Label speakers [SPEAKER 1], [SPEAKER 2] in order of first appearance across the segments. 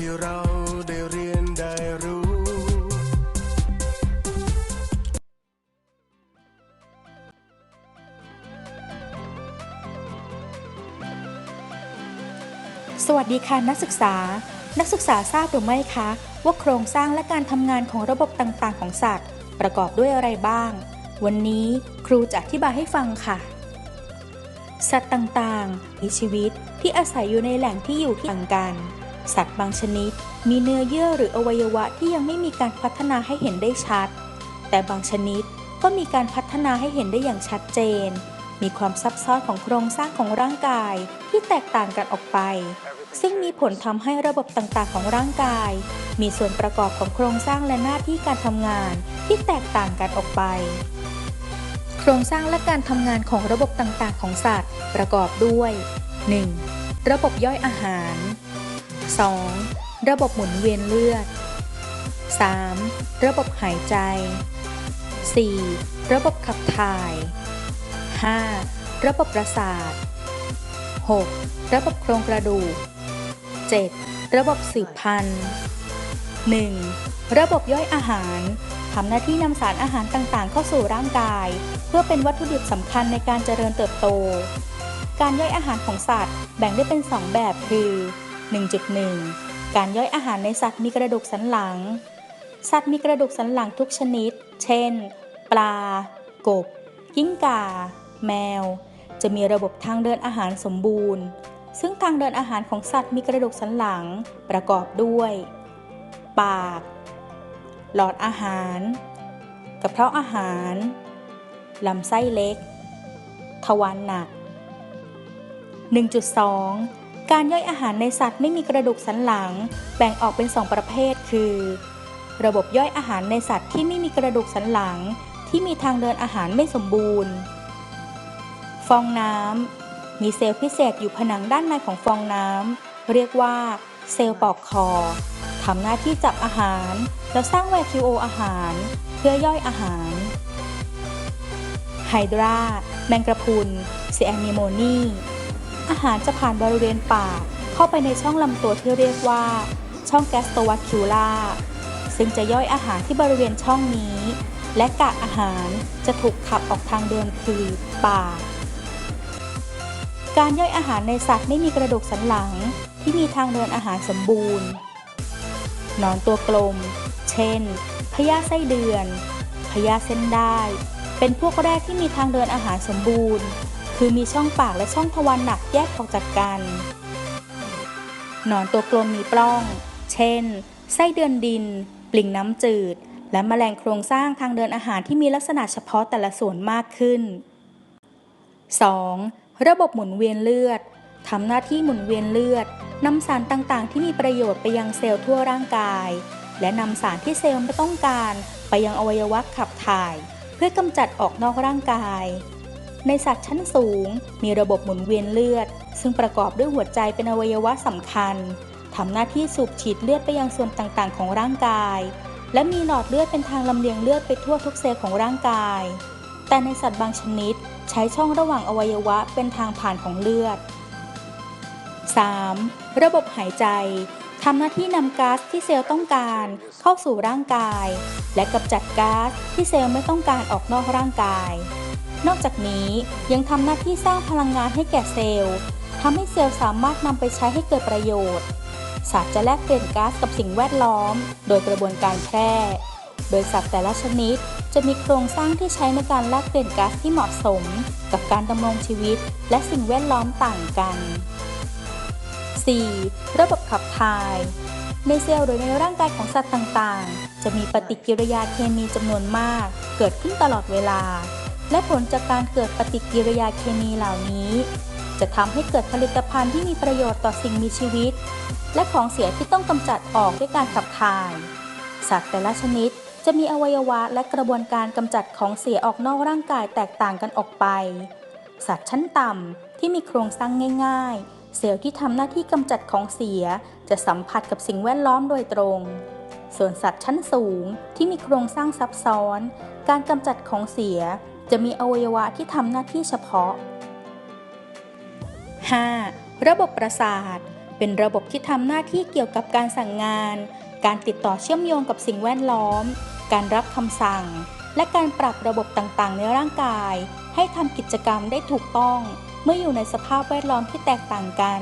[SPEAKER 1] ที่เราได้เรียนได้รู้
[SPEAKER 2] สวัสดีค่ะนักศึกษา นักศึกษาทราบหรือไม่คะ ว่าโครงสร้างและการทำงานของระบบต่างๆ ของสัตว์ ประกอบด้วยอะไรบ้าง วันนี้ครูจะอธิบายให้ฟังค่ะ สัตว์ต่างๆ มีชีวิตที่อาศัยอยู่ในแหล่งที่อยู่ที่ต่างกัน สัตว์บางชนิด มีเนื้อเยื่อหรืออวัยวะที่ยังไม่มีการพัฒนาให้เห็นได้ชัด แต่บางชนิดก็มีการพัฒนาให้เห็นได้อย่างชัดเจน มีความซับซ้อนของโครงสร้างของร่างกายที่แตกต่างกันออกไป ซึ่งมีผลทำให้ระบบต่างๆ ของร่างกาย มีส่วนประกอบของโครงสร้างและหน้าที่การทำงานที่แตกต่างกันออกไปโครงสร้างและการทำงานของระบบต่างๆ ของสัตว์ ประกอบด้วย 1. ระบบย่อยอาหาร 2. ระบบหมุนเวียนเลือด 3. ระบบหายใจ 4. ระบบขับถ่าย 5. ระบบประสาท 6. ระบบโครงกระดูก 7. ระบบสืบพันธุ์ 1. ระบบย่อยอาหารทำหน้าที่นำสารอาหารต่างๆ เข้าสู่ร่างกาย เพื่อเป็นวัตถุดิบสำคัญในการเจริญเติบโต การย่อยอาหารของสัตว์แบ่งได้เป็น 2 แบบคือ 1.1 การย่อยอาหารในสัตว์มีกระดูกสันหลัง สัตว์มีกระดูกสันหลังทุกชนิด เช่น ปลา กบ กิ้งก่า แมว จะมีระบบทางเดินอาหารสมบูรณ์ ซึ่งทางเดินอาหารของสัตว์มีกระดูกสันหลังประกอบด้วย ปาก หลอดอาหาร กระเพาะอาหาร ลำไส้เล็ก ทวารหนัก 1.2 การย่อยอาหารในสัตว์ไม่มีกระดูกสันหลัง แบ่งออกเป็น2ประเภท คือ ระบบย่อยอาหารในสัตว์ที่ไม่มีกระดูกสันหลัง ที่มีทางเดินอาหารไม่สมบูรณ์ ฟองน้ำมีเซลล์พิเศษอยู่ผนังด้านในของฟองน้ำเรียกว่า เซลล์ปอกคอทำหน้าที่จับอาหาร แล้วสร้างแวคิโออาหาร เพื่อย่อยอาหารไฮดราแมงกระพรุนเซแอนิโมนี อาหารจะผ่านบริเวณปาก เข้าไปในช่องลำตัวที่เรียกว่า ช่องแกสโตวัคิวลาซึ่งจะย่อยอาหารที่บริเวณช่องนี้ และกากอาหารจะถูกขับออกทางเดินคือปาก การย่อยอาหารในสัตว์ไม่มีกระดูกสันหลังที่มีทางเดินอาหารสมบูรณ์นอนตัวกลม เช่น พยาไส้เดือน พยาเส้นได้ เป็นพวกแรกที่มีทางเดินอาหารสมบูรณ์ คือมีช่องปากและช่องทวารหนักแยกออกจากกัน หนอนตัวกลมมีปล้อง เช่น ไส้เดือนดิน ปลิงน้ำจืด และแมลงโครงสร้างทางเดินอาหารที่มีลักษณะเฉพาะแต่ละส่วนมากขึ้น 2. ระบบหมุนเวียนเลือดทำหน้าที่หมุนเวียนเลือดนำสารต่างๆ ที่มีประโยชน์ไปยังเซลล์ทั่วร่างกาย และนำสารที่เซลล์ไม่ต้องการไปยังอวัยวะขับถ่าย เพื่อกำจัดออกนอกร่างกาย ในสัตว์ชั้นสูง มีระบบหมุนเวียนเลือด ซึ่งประกอบด้วยหัวใจเป็นอวัยวะสำคัญทำหน้าที่สูบฉีดเลือดไปยังส่วนต่างๆ ของร่างกาย และมีหลอดเลือดเป็นทางลำเลียงเลือดไปทั่วทุกเซลล์ของร่างกาย แต่ในสัตว์บางชนิด ใช้ช่องระหว่างอวัยวะเป็นทางผ่านของเลือด 3. ระบบหายใจทำหน้าที่นำก๊าซที่เซลล์ต้องการเข้าสู่ร่างกาย และกำจัดก๊าซที่เซลล์ไม่ต้องการออกนอกร่างกาย นอกจากนี้ยังทำหน้าที่สร้างพลังงานให้แก่เซลล์ทำให้เซลล์สามารถนำไปใช้ให้เกิดประโยชน์ สัตว์จะแลกเปลี่ยนก๊าซกับสิ่งแวดล้อม โดยกระบวนการแพร่ โดยสัตว์แต่ละชนิดจะมีโครงสร้างที่ใช้ในการแลกเปลี่ยนก๊าซที่เหมาะสม กับการดำรงชีวิต และสิ่งแวดล้อมต่างกัน 4. ระบบขับถ่าย ในเซลล์หรือในร่างกายของสัตว์ต่างๆ จะมีปฏิกิริยาเคมีจำนวนมาก เกิดขึ้นตลอดเวลา และผลจากการเกิดปฏิกิริยาเคมีเหล่านี้ จะทำให้เกิดผลิตภัณฑ์ที่มีประโยชน์ต่อสิ่งมีชีวิต และของเสียที่ต้องกำจัดออกด้วยการขับถ่าย สัตว์แต่ละชนิดจะมีอวัยวะและกระบวนการกำจัดของเสียออกนอกร่างกายแตกต่างกันออกไป สัตว์ชั้นต่ำที่มีโครงสร้างง่าย ๆ เซลล์ที่ทำหน้าที่กำจัดของเสียจะสัมผัสกับสิ่งแวดล้อมโดยตรง ส่วนสัตว์ชั้นสูงที่มีโครงสร้างซับซ้อน การกำจัดของเสีย จะมีอวัยวะที่ทำหน้าที่เฉพาะ 5. ระบบประสาท เป็นระบบที่ทำหน้าที่เกี่ยวกับการสั่งงาน การติดต่อเชื่อมโยงกับสิ่งแวดล้อม การรับคำสั่ง และการปรับระบบต่างๆ ในร่างกาย ให้ทำกิจกรรมได้ถูกต้อง เมื่ออยู่ในสภาพแวดล้อมที่แตกต่างกัน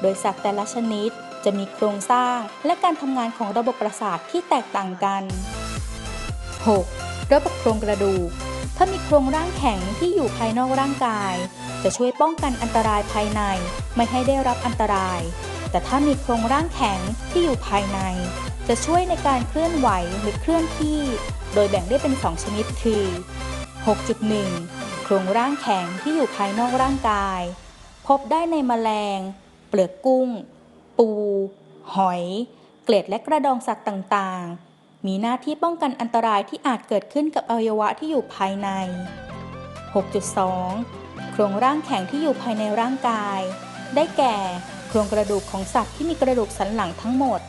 [SPEAKER 2] โดยสัตว์แต่ละชนิดจะมีโครงสร้าง และการทำงานของระบบประสาทที่แตกต่างกัน 6. ระบบโครงกระดูก ถ้ามีโครงร่างแข็งที่อยู่ภายนอกร่างกาย จะช่วยป้องกันอันตรายภายในไม่ให้ได้รับอันตราย แต่ถ้ามีโครงร่างแข็งที่อยู่ภายใน จะช่วยในการเคลื่อนไหวหรือเคลื่อนที่ โดยแบ่งได้เป็น 2 ชนิดคือ 6.1 โครงร่างแข็งที่อยู่ภายนอกร่างกาย พบได้ในแมลง เปลือกกุ้ง ปู หอย เกล็ดและกระดองสัตว์ต่างๆ มีหน้าที่ป้องกันอันตรายที่อาจเกิดขึ้นกับอวัยวะที่อยู่ภายใน 6.2 โครงร่างแข็งที่อยู่ภายในร่างกาย ได้แก่ โครงกระดูกของสัตว์ที่มีกระดูกสันหลังทั้งหมด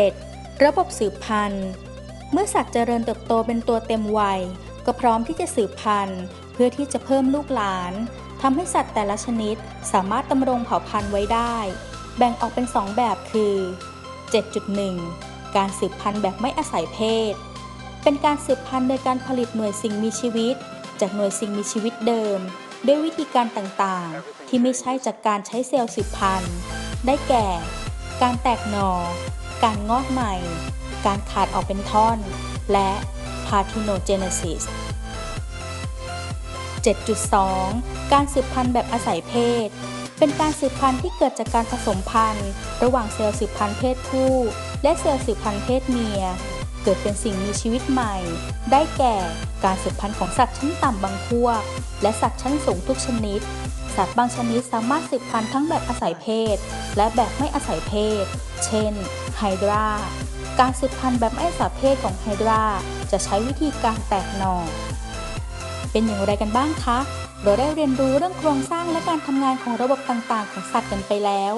[SPEAKER 2] 7. ระบบสืบพันธุ์ เมื่อสัตว์เจริญเติบโตเป็นตัวเต็มวัย ก็พร้อมที่จะสืบพันธุ์ เพื่อที่จะเพิ่มลูกหลานทำให้สัตว์แต่ละชนิดสามารถดำรงเผ่าพันธุ์ไว้ได้ แบ่งออกเป็น 2 แบบคือ 7.1 การสืบพันธุ์แบบไม่อาศัยเพศ เป็นการสืบพันธุ์โดยการผลิตหน่วยสิ่งมีชีวิต จากหน่วยสิ่งมีชีวิตเดิม ด้วยวิธีการต่างๆ ที่ไม่ใช่จากการใช้เซลล์สืบพันธุ์ ได้แก่ การแตกหน่อ การงอกใหม่ การขาดออกเป็นท่อน และ parthenogenesis 7.2 การสืบพันธุ์แบบอาศัยเพศ เป็นการสืบพันธุ์ที่เกิดจากการผสมพันธุ์ ระหว่างเซลล์สืบพันธุ์เพศผู้ และเซลล์สืบพันธุ์เพศเมีย เกิดเป็นสิ่งมีชีวิตใหม่ ได้แก่การสืบพันธุ์ของสัตว์ชั้นต่ำบางพวก และสัตว์ชั้นสูงทุกชนิด สัตว์บางชนิดสามารถสืบพันธุ์ทั้งแบบอาศัยเพศ และแบบไม่อาศัยเพศ เช่น ไฮดราการสืบพันธุ์แบบไม่อาศัยเพศของไฮดราจะใช้วิธีการแตกหน่อเป็นอย่างไรกันบ้างคะ เราได้เรียนรู้เรื่องโครงสร้างและการทำงานของระบบต่างๆ ของสัตว์กันไปแล้ว